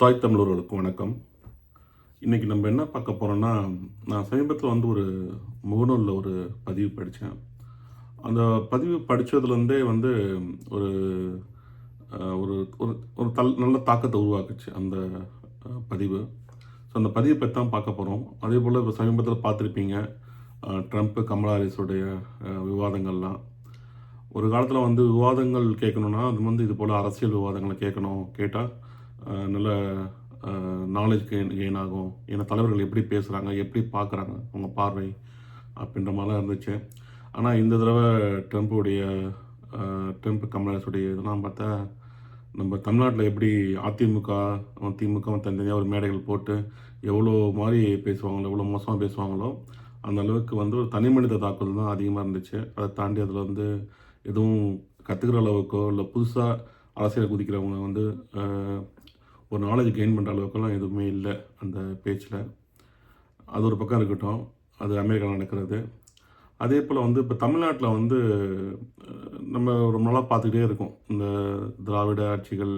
தாய் தமிழர்களுக்கு வணக்கம். இன்றைக்கி நம்ம என்ன பார்க்க போகிறோன்னா நான் சமீபத்தில் வந்து ஒரு முகநூலில் ஒரு பதிவு படித்தேன் அந்த பதிவு படித்ததுலேருந்தே வந்து ஒரு ஒரு ஒரு ஒரு தல் நல்ல தாக்கத்தை உருவாக்குச்சு அந்த பதிவு. ஸோ அந்த பதிவை பற்றி தான் பார்க்க போகிறோம் அதே போல் இப்போ சமீபத்தில் பார்த்துருப்பீங்க ட்ரம்ப்பு கமலாரிஸுடைய கமலா ஹாரிஸுடைய விவாதங்கள்லாம். ஒரு காலத்தில் வந்து விவாதங்கள் கேட்கணுன்னா அது வந்து இது போல் அரசியல் விவாதங்களை கேட்கணும் கேட்டால் நல்ல நாலேஜ் கெயின் கெயின் ஆகும். ஏன்னா தலைவர்கள் எப்படி பேசுகிறாங்க எப்படி பார்க்குறாங்க அவங்க பார்வை அப்படின்ற மாதிரிலாம் இருந்துச்சு. ஆனால் இந்த தடவை ட்ரம்ப்புடைய ட்ரம்ப் கமலாசுடைய இதெல்லாம் பார்த்தா நம்ம தமிழ்நாட்டில் எப்படி அதிமுக திமுக தனித்தனியாக ஒரு மேடைகள் போட்டு எவ்வளோ மாதிரி பேசுவாங்களோ எவ்வளோ மோசமாக பேசுவாங்களோ அந்த அளவுக்கு வந்து ஒரு தனி மனித தாக்குதல் தான் அதிகமாக இருந்துச்சு. அதை தாண்டி அதில் வந்து எதுவும் கற்றுக்கிற அளவுக்கோ இல்லை புதுசாக அரசியல் குதிக்கிறவங்க வந்து ஒரு நாலேஜ் கெயின் பண்ணுற அளவுக்குலாம் எதுவுமே இல்லை அந்த பேச்சில். அது ஒரு பக்கம் இருக்கட்டும் அது அமெரிக்காவில் நடக்கிறது. அதே போல் வந்து இப்போ தமிழ்நாட்டில் வந்து நம்ம ரொம்ப நாளாக பார்த்துக்கிட்டே இருக்கோம். இந்த திராவிட ஆட்சிகள்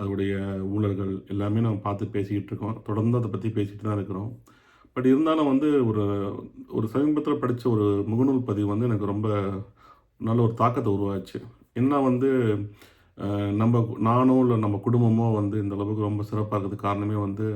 அதோடைய ஊழல்கள் எல்லாமே நம்ம பார்த்து பேசிக்கிட்டு இருக்கோம். தொடர்ந்து அதை பற்றி பேசிகிட்டு தான் இருக்கிறோம். பட் இருந்தாலும் வந்து ஒரு ஒரு சமீபத்தில் படித்த ஒரு முகநூல் பதிவு வந்து எனக்கு ரொம்ப நல்ல ஒரு தாக்கத்தை உருவாச்சு. என்ன வந்து நம்ம நானோ இல்லை நம்ம குடும்பமோ வந்து இந்த அளவுக்கு ரொம்ப சிறப்பாக இருக்கிறதுக்கு காரணமே வந்து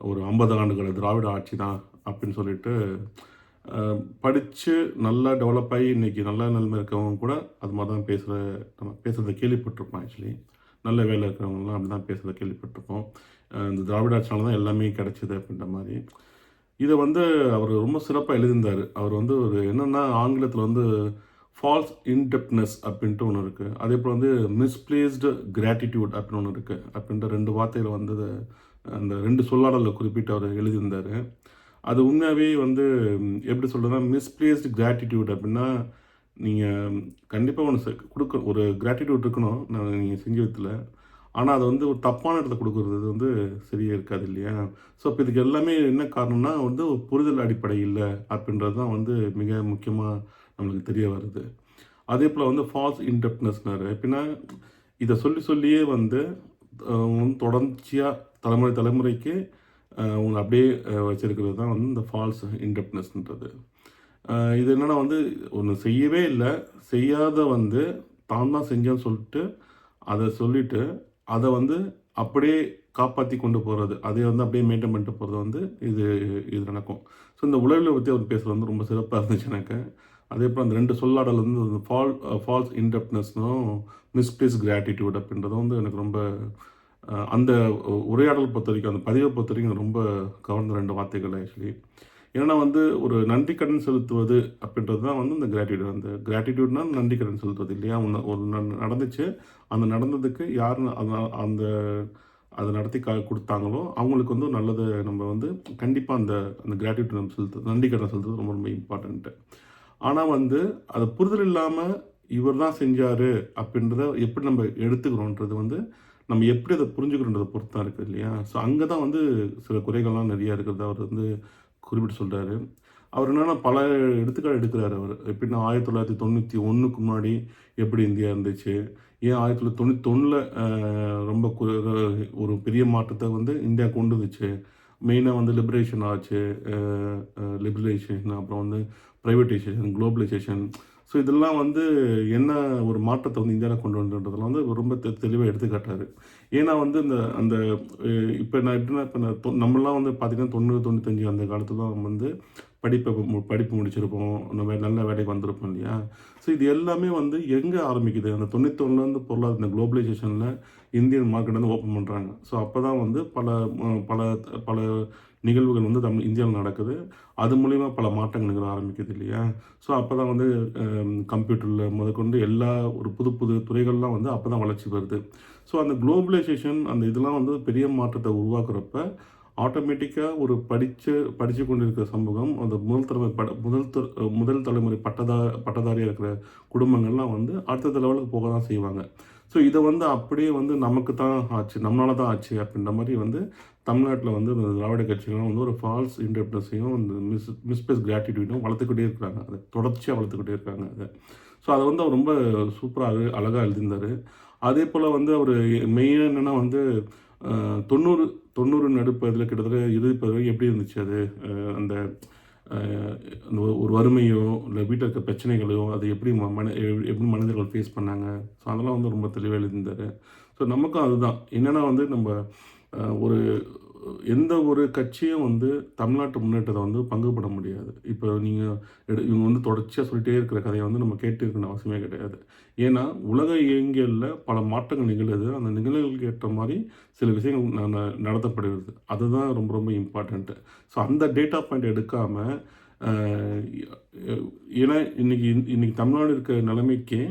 ஒரு ஐம்பது ஆண்டுகள் திராவிட ஆட்சி தான் அப்படின்னு சொல்லிட்டு படித்து நல்லா டெவலப் ஆகி இன்றைக்கி நல்ல நிலைமை இருக்கிறவங்க கூட அது மாதிரி தான் பேசுகிற நம்ம பேசுகிறத கேள்விப்பட்டிருப்போம் ஆக்சுவலி நல்ல வேலை இருக்கிறவங்கலாம் அப்படி தான் பேசுகிறத கேள்விப்பட்டிருப்போம். இந்த திராவிட ஆட்சியால் தான் எல்லாமே கிடச்சிது அப்படின்ற மாதிரி. இதை வந்து அவர் ரொம்ப சிறப்பாக எழுதியிருந்தார். அவர் வந்து ஒரு என்னென்னா ஆங்கிலத்தில் வந்து ஃபால்ஸ் இன்டெப்ட்னஸ் அப்படின்ட்டு ஒன்று இருக்குது அதே போல் வந்து மிஸ்பிளேஸ்டு கிராட்டிடியூட் அப்படின்னு ஒன்று இருக்குது அப்படின்ற ரெண்டு வார்த்தையில் வந்தது அந்த ரெண்டு சொல்லாடலில் குறிப்பிட்டு அவர் எழுதியிருந்தார். அது உண்மையாகவே வந்து எப்படி சொல்கிறதுனா மிஸ்பிளேஸ்டு கிராட்டிடியூட் அப்படின்னா நீங்கள் கண்டிப்பாக ஒன்று கொடுக்க ஒரு கிராட்டிடியூட் இருக்கணும் நான் நீங்கள் செஞ்ச விதத்தில் ஆனால் அது வந்து ஒரு தப்பான இடத்துல கொடுக்குறது வந்து சரியாக இருக்காது இல்லையா? ஸோ இப்போ இதுக்கு எல்லாமே என்ன காரணம்னா வந்து ஒரு புரிதல் அடிப்படை இல்லை அப்படின்றது தான் வந்து மிக முக்கியமாக நம்மளுக்கு தெரிய வருது. அதே போல் வந்து ஃபால்ஸ் இன்டெப்ட்னஸ்னாரு எப்படின்னா இதை சொல்லி சொல்லியே வந்து தொடர்ச்சியாக தலைமுறை தலைமுறைக்கு உங்களை அப்படியே வச்சுருக்கிறது தான் வந்து இந்த ஃபால்ஸ் இன்டெப்ட்னஸ்ன்றது இது என்னென்னா வந்து ஒன்று செய்யவே இல்லை. செய்யாத வந்து தான் தான் செஞ்சேன்னு சொல்லிட்டு அதை சொல்லிவிட்டு அதை வந்து அப்படியே காப்பாற்றி கொண்டு போகிறது அதை வந்து அப்படியே மெயின்டைன் பண்ணிட்டு போகிறது வந்து இது இது நடக்கும். ஸோ இந்த உளவியலை பற்றி அவர் பேசுகிறது வந்து ரொம்ப சிறப்பாக இருந்துச்சு எனக்கு. அதே போல் அந்த ரெண்டு சொல்லாடல் வந்து அந்த ஃபால் ஃபால்ஸ் இன்டெப்ட்னஸ்னும் மிஸ்பிளேஸ் கிராட்டிடியூட் அப்படின்றதும் வந்து எனக்கு ரொம்ப uh, அந்த உரையாடல் பொறுத்த வரைக்கும் அந்த பதிவை பொறுத்த வரைக்கும் ரொம்ப கவர்ந்த ரெண்டு வார்த்தைகள் ஆக்சுவலி ஏன்னா வந்து ஒரு நன்றி கடன் செலுத்துவது அப்படின்றது தான் வந்து இந்த கிராட்டிடியூட் அந்த கிராட்டிடியூட்னா நன்றி கடன் செலுத்துவது இல்லையா? ஒன்று ஒரு ந- நடந்துச்சு. அந்த நடந்ததுக்கு யார் அந்த- அதை நடத்தி க கொடுத்தாங்களோ அவங்களுக்கு வந்து நல்லது நம்ம வந்து கண்டிப்பாக அந்த அந்த கிராட்டிடியூட் நம்ம செலுத்து நன்றி கடன் செலுத்துறது ரொம்ப ரொம்ப இம்பார்ட்டண்ட்டு ஆனால் வந்து அது புரிதல் இல்லாமல் இவர் தான் செஞ்சார் அப்படின்றத எப்படி நம்ம எடுத்துக்கிறோன்றது வந்து நம்ம எப்படி அதை புரிஞ்சுக்கிறோன்றதை பொறுத்து தான் இருக்குது இல்லையா? ஸோ அங்கே தான் வந்து சில குறைகள்லாம் நிறையா இருக்கிறத. அவர் வந்து குறிப்பிட்டு சொல்கிறாரு அவர் என்னென்னா பல எடுத்துக்காட்டு எடுக்கிறார் அவர். எப்படின்னா ஆயிரத்தி தொள்ளாயிரத்தி தொண்ணூற்றி ஒன்றுக்கு முன்னாடி எப்படி இந்தியா இருந்துச்சு? ஏன் ஆயிரத்தி தொள்ளாயிரத்தி தொண்ணூற்றி ஒன்றில் ரொம்ப ஒரு பெரிய மாற்றத்தை வந்து இந்தியா கொண்டு வந்துச்சு? மெயினாக வந்து லிபரேஷன் ஆச்சு. லிபரேஷன் அப்புறம் வந்து ப்ரைவேட்டைசேஷன் குளோபலைசேஷன் ஸோ இதெல்லாம் வந்து என்ன ஒரு மாற்றத்தை வந்து இந்தியாவில் கொண்டு வந்துன்றதெல்லாம் வந்து ரொம்ப தெ தெளிவாக எடுத்துக்காட்டாரு ஏன்னா வந்து இந்த அந்த இப்போ நான் எப்படின்னா இப்போ நான் தொ- வந்து பார்த்திங்கன்னா தொண்ணூறு தொண்ணூத்தஞ்சு அந்த காலத்துல தான் வந்து படிப்பை மு- படிப்பு முடிச்சிருப்போம். அந்த வே நல்ல வேலைக்கு வந்திருப்போம் இல்லையா? ஸோ இது எல்லாமே வந்து எங்கே ஆரம்பிக்குது? அந்த தொண்ணூத்தொன்னுலேருந்து பொருளாதார இந்த குளோபலைசேஷனில் இந்தியன் மார்க்கெட் வந்து ஓப்பன் பண்ணுறாங்க ஸோ அப்போ தான் வந்து பல பல பல நிகழ்வுகள் வந்து தமிழ் இந்தியாவில் நடக்குது. அது மூலிமா பல மாற்றங்கள் நிகழ ஆரம்பிக்குது இல்லையா? ஸோ அப்போ தான் வந்து கம்ப்யூட்டரில் முதற்கொண்டு எல்லா ஒரு புது புது துறைகள்லாம் வந்து அப்போ தான் வளர்ச்சி வருது. ஸோ அந்த குளோபலைசேஷன் அந்த இதெல்லாம் வந்து பெரிய மாற்றத்தை உருவாக்குறப்ப ஆட்டோமேட்டிக்காக ஒரு படித்து படித்து கொண்டிருக்கிற சமூகம் அந்த முதல் தலைமுறை பட முதல் முதல் தலைமுறை பட்டதா பட்டதாரியாக இருக்கிற குடும்பங்கள்லாம் வந்து அடுத்த லெவலுக்கு போக தான் செய்வாங்க. ஸோ இதை வந்து அப்படியே வந்து நமக்கு தான் ஆச்சு நம்மளால தான் ஆச்சு அப்படின்ற மாதிரி வந்து தமிழ்நாட்டில் வந்து இந்த திராவிட கட்சிகள்லாம் வந்து ஒரு ஃபால்ஸ் இன்டர்பிரஸையும் இந்த மிஸ் மிஸ்பிளஸ் கிராட்டிடியூடும் வளர்த்துக்கிட்டே இருக்கிறாங்க. அதை தொடர்ச்சியாக வளர்த்துக்கிட்டே இருக்காங்க அதை. ஸோ அதை வந்து அவர் ரொம்ப சூப்பராக அழகாக எழுதியிருந்தார். அதே போல் வந்து அவர் மெயின் என்னென்னா வந்து தொண்ணூறு தொண்ணூறு நடுப்பதில் கிட்டத்தட்ட இறுதி பகுதி எப்படி இருந்துச்சு அது? அந்த அந்த ஒரு- வறுமையோ இல்லை வீட்டில் இருக்க பிரச்சனைகளையோ அது எப்படி ம- மன எப்படி மனிதர்கள் ஃபேஸ் பண்ணாங்க? ஸோ அதெல்லாம் வந்து ரொம்ப தெளிவாக எழுதியிருந்தார். ஸோ நமக்கும் அதுதான். என்னென்னா வந்து நம்ம ஒரு எந்த ஒரு கட்சியும் வந்து தமிழ்நாட்டு முன்னேற்றத்தை வந்து பங்குபட முடியாது. இப்போ நீங்கள் இவங்க வந்து தொடர்ச்சியாக சொல்லிட்டே இருக்கிற கதையை வந்து நம்ம கேட்டு இருக்கணும் அவசியமே கிடையாது. ஏன்னா உலக இயங்கியலில் பல மாற்றங்கள் நிகழுது. அந்த நிகழ்வுகளுக்கு ஏற்ற மாதிரி சில விஷயங்கள் ந- ந- நடத்தப்படுகிறது. அதுதான் ரொம்ப ரொம்ப இம்பார்ட்டண்ட்டு ஸோ அந்த டேட்டா பாயிண்ட் எடுக்காமல் ஏன்னா இன்றைக்கி இன்றைக்கி தமிழ்நாடு இருக்கிற நிலைமைக்கே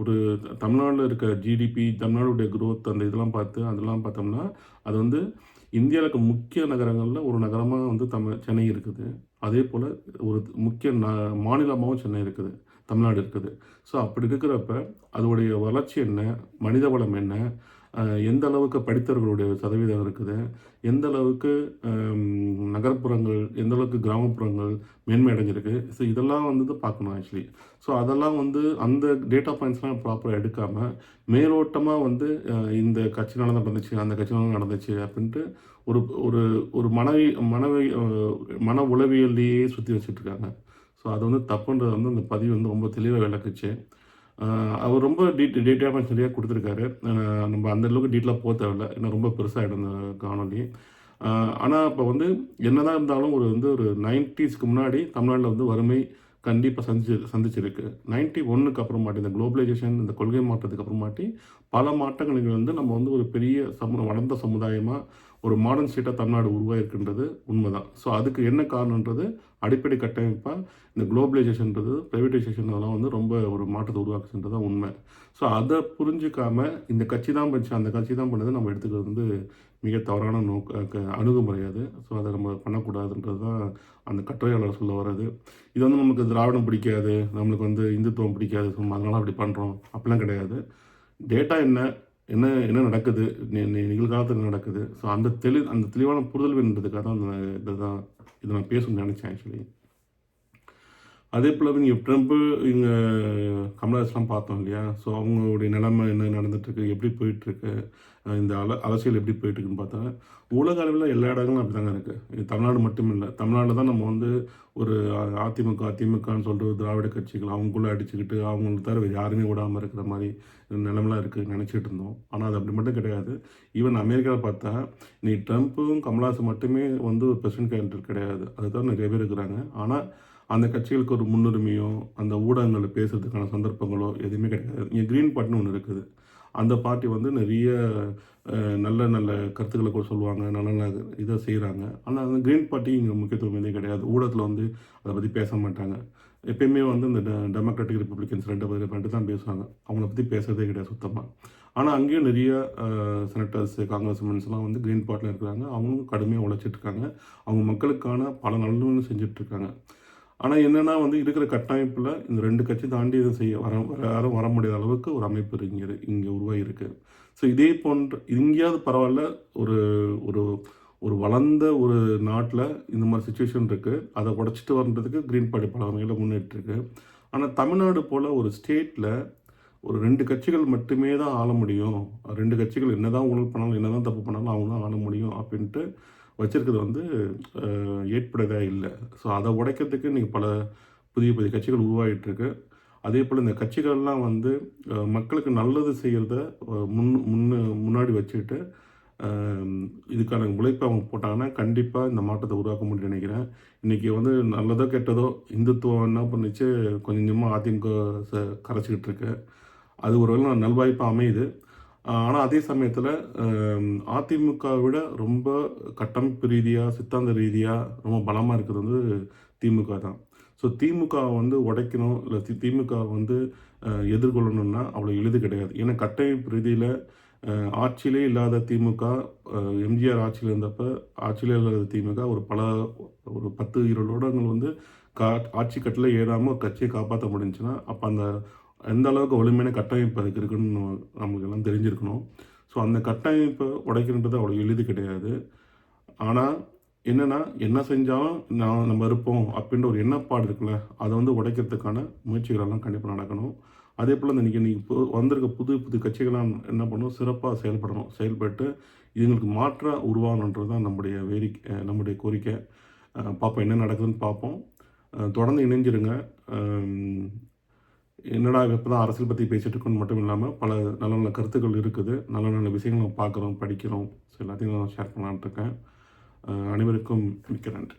ஒரு தமிழ்நாட்டில் இருக்க ஜிடிபி தமிழ்நாடுடைய க்ரோத் அந்த இதெல்லாம் பார்த்து அதெல்லாம் பார்த்தோம்னா அது வந்து இந்தியாவில் இருக்க முக்கிய நகரங்களில் ஒரு நகரமாக வந்து தமிழ் சென்னை இருக்குது. அதே போல் ஒரு முக்கிய ந மாநிலமாகவும் சென்னை இருக்குது தமிழ்நாடு இருக்குது. ஸோ அப்படி இருக்கிறப்ப அதோடைய வளர்ச்சி என்ன மனித வளம் என்ன எந்த அளவுக்கு படித்தவர்களுடைய சதவீதம் இருக்குது எந்த அளவுக்கு நகர்ப்புறங்கள் எந்த அளவுக்கு கிராமப்புறங்கள் மேன்மை அடைஞ்சிருக்கு. ஸோ இதெல்லாம் வந்து பார்க்கணும் ஆக்சுவலி ஸோ அதெல்லாம் வந்து அந்த டேட்டா பாயிண்ட்ஸ்லாம் ப்ராப்பராக எடுக்காமல் மேலோட்டமாக வந்து இந்த கட்சினால தான் நடந்துச்சு அந்த கட்சினால நடந்துச்சு அப்படின்ட்டு ஒரு ஒரு ஒரு மனவி மனவை மன உளவியல்லையே சுற்றி வச்சுட்ருக்காங்க ஸோ அது வந்து தப்புன்றது வந்து அந்த பதிவு வந்து ரொம்ப தெளிவாக விளக்குச்சு. அவர் ரொம்ப டீட்டெயில் டீட்டெயிலாக சரியாக கொடுத்துருக்காரு. நம்ம அந்த அளவுக்கு டீட்டெயிலாக போக தேவையில்ல. ஏன்னா ரொம்ப பெருசாகிடும் அந்த காணொலி ஆனால் இப்போ வந்து என்னதான் இருந்தாலும் ஒரு வந்து ஒரு நைன்டிஸ்க்கு முன்னாடி தமிழ்நாட்டில் வந்து வறுமை கண்டிப்பாக சந்திச்சு சந்திச்சிருக்கு. நைன்டி ஒன்றுக்கு அப்புறமாட்டி இந்த குளோபலைசேஷன் இந்த கொள்கை மாற்றத்துக்கு அப்புறமாட்டி பல மாற்றங்களுக்கு வந்து நம்ம வந்து ஒரு பெரிய சமு வளர்ந்த சமுதாயமாக ஒரு மாடர்ன் ஸ்டேட்டாக தமிழ்நாடு உருவாயிருக்குன்றது உண்மைதான். ஸோ அதுக்கு என்ன காரணன்றது அடிப்படை கட்டமைப்பாக இந்த குளோபலைசேஷன்றது ப்ரைவேட்டைசேஷன் அதெல்லாம் வந்து ரொம்ப ஒரு மாற்றத்தை உருவாக்குச்சுன்றது தான் உண்மை. ஸோ அதை புரிஞ்சுக்காம இந்த கட்சி தான் பண்ணிச்சு அந்த கட்சி தான் பண்ணது நம்ம எடுத்துக்கிறது வந்து மிக தவறான நோக்க அணுகுமுறையாது அணுகுமுறை அது. ஸோ அதை நம்ம பண்ணக்கூடாதுன்றது தான் அந்த கட்டுரையாளர் சொல்ல வர்றது. இது வந்து நமக்கு திராவிடம் பிடிக்காது நம்மளுக்கு வந்து இந்துத்துவம் பிடிக்காது ஸோ அதனால அப்படி பண்ணுறோம் அப்படிலாம் கிடையாது. டேட்டா என்ன? என்ன என்ன நடக்குது? நிகழ்காலத்தில் நடக்குது. ஸோ அந்த தெளி அந்த தெளிவான புரிதல் வேணுன்றதுக்காக தான் அந்த இதை தான் இதை நான் பேசணும்னு நினச்சேன் ஆக்சுவலி அதே போல் இங்கே ட்ரம்ப்பு இங்கே கமலஹாசன்லாம் பார்த்தோம் இல்லையா? ஸோ அவங்களுடைய நிலைமை என்ன நடந்துட்டுருக்கு? எப்படி போயிட்டுருக்கு? இந்த அல அரசியல் எப்படி போயிட்டுருக்குன்னு பார்த்தா உலக அளவில் எல்லா இடங்களும் அப்படி தாங்க இருக்குது தமிழ்நாடு மட்டும் இல்லை தமிழ்நாடு தான் நம்ம வந்து ஒரு அதிமுக அதிமுகன்னு சொல்கிற திராவிட கட்சிகள் அவங்களுக்குள்ளே அடிச்சுக்கிட்டு அவங்களுக்கு தவிர யாருமே விடாமல் இருக்கிற மாதிரி நிலமெலாம் இருக்குது நினச்சிட்டு இருந்தோம். ஆனால் அது அப்படி மட்டும் கிடையாது. ஈவன் அமெரிக்காவில் பார்த்தா நீ ட்ரம்ப்பும் கமலாசும் மட்டுமே வந்து ஒரு பிரசிடென்ட் கேண்டிடேட் கிடையாது. அதுதான் நிறைய பேர் இருக்கிறாங்க. ஆனால் அந்த கட்சிகளுக்கு ஒரு முன்னுரிமையோ அந்த ஊடகங்களில் பேசுகிறதுக்கான சந்தர்ப்பங்களோ எதுவுமே கிடையாது. இங்கே க்ரீன் பார்ட்டின்னு ஒன்று இருக்குது. அந்த பார்ட்டி வந்து நிறைய நல்ல நல்ல கருத்துக்களை கூட சொல்லுவாங்க நல்ல நல்ல இதை செய்கிறாங்க ஆனால் அந்த க்ரீன் பார்ட்டி இங்கே முக்கியத்துவம் எதுவும் கிடையாது. ஊடகத்தில் வந்து அதை பற்றி பேச மாட்டாங்க. எப்பயுமே வந்து இந்த டெமோக்ராட்டிக் ரிப்பப்ளிகன்ஸ் ரெண்டு பேர் ரெண்டு தான் பேசுவாங்க. அவங்கள பற்றி பேசுறதே கிடையாது சுத்தமாக ஆனால் அங்கேயும் நிறைய செனட்டர்ஸ் காங்கிரஸ் மென்ஸ்லாம் வந்து க்ரீன் பார்ட்டியில் இருக்கிறாங்க. அவங்களும் கடுமையாக உழைச்சிட்டு இருக்காங்க. அவங்க மக்களுக்கான பல நலன்களும் செஞ்சிட்ருக்காங்க ஆனால் என்னென்னா வந்து இருக்கிற கட்டமைப்பில் இந்த ரெண்டு கட்சி தாண்டி இதை செய்ய வர வர யாரும் வர முடியாத அளவுக்கு ஒரு அமைப்பு இங்கே இங்கே உருவாகியிருக்கு ஸோ இதே போன்ற எங்கேயாவது பரவாயில்ல ஒரு ஒரு ஒரு வளர்ந்த ஒரு நாட்டில் இந்த மாதிரி சுச்சுவேஷன் இருக்குது அதை உடச்சிட்டு வர்றதுக்கு க்ரீன் பார்ட்டி பல வகையில் முன்னேற்றிருக்கு ஆனால் தமிழ்நாடு போல் ஒரு ஸ்டேட்டில் ஒரு ரெண்டு கட்சிகள் மட்டுமே தான் ஆள முடியும். ரெண்டு கட்சிகள் என்னதான் ஊழல் பண்ணாலும் என்னதான் தப்பு பண்ணாலும் அவங்க தான் ஆள முடியும் அப்படின்ட்டு வச்சுருக்கிறது வந்து அஹ், இல்லை. ஸோ அதை உடைக்கிறதுக்கு நீங்கள் பல புதிய புதிய கட்சிகள் உருவாகிட்டுருக்கு அதே போல் இந்த கட்சிகள்லாம் வந்து மக்களுக்கு நல்லது செய்கிறத முன் முன்னு முன்னாடி வச்சுக்கிட்டு இதுக்கான உழைப்பை அவங்க போட்டாங்கன்னா கண்டிப்பாக இந்த மாற்றத்தை உருவாக்க முடியும்னு நினைக்கிறேன். இன்றைக்கி வந்து நல்லதோ கெட்டதோ இந்துத்துவம் என்ன பண்ணிச்சு கொஞ்சம் கொஞ்சமாக அதிமுக ச- கரைச்சிக்கிட்டு இருக்கு அது ஒரு வேளை நல்வாய்ப்பாக அமையுது. ஆனால் அதே சமயத்தில் அதிமுகவை விட ரொம்ப கட்டமைப்பு ரீதியாக சித்தாந்த ரீதியாக ரொம்ப பலமாக இருக்கிறது வந்து திமுக தான். ஸோ திமுக வந்து உடைக்கணும் இல்லை திமுக வந்து எதிர்கொள்ளணும்னா அவ்வளோ எளிது கிடையாது. ஏன்னா கட்டமைப்பு ரீதியில் ஆட்சியிலே இல்லாத திமுக எம்ஜிஆர் ஆட்சியில் இருந்தப்போ ஆட்சியிலே இல்லாத திமுக ஒரு பல ஒரு பத்து இருபது வருடங்கள் வந்து கா ஆட்சி கட்டில் ஏறாமல் ஒரு கட்சியை காப்பாற்ற முடிஞ்சுன்னா அப்போ அந்த எந்த அளவுக்கு வலிமையான கட்டமைப்பு அதுக்கு இருக்குன்னு நம்மளுக்கு எல்லாம் தெரிஞ்சிருக்கணும். ஸோ அந்த கட்டமைப்பை உடைக்கிறன்றது அவ்வளோ எளிது கிடையாது. ஆனால் என்னென்னா என்ன செஞ்சாலும் நான் நம்ம இருப்போம் அப்படின்ற ஒரு எண்ணப்பாடு இருக்குல்ல அதை வந்து உடைக்கிறதுக்கான முயற்சிகள் எல்லாம் கண்டிப்பாக நடக்கணும். அதே போல் இந்த இன்றைக்கி இப்போ வந்திருக்க புது புது கட்சிகளாக என்ன பண்ணணும்? சிறப்பாக செயல்படணும் செயல்பட்டு இதுங்களுக்கு மாற்ற உருவாகணுன்றது தான் நம்முடைய வேடிக்கை நம்முடைய கோரிக்கை. பார்ப்போம் என்ன நடக்குதுன்னு பார்ப்போம் தொடர்ந்து இணைஞ்சிருங்க. என்னடா இப்போ தான் அரசியல் பற்றி பேசிகிட்டு இருக்கோன்னு மட்டும் இல்லாமல் பல நல்ல நல்ல கருத்துக்கள் இருக்குது. நல்ல நல்ல விஷயங்களை பார்க்குறோம் படிக்கிறோம். ஸோ எல்லாத்தையும் நான் ஷேர் பண்ணலான்ட்டு இருக்கேன். அனைவருக்கும் மிக்க நன்றி.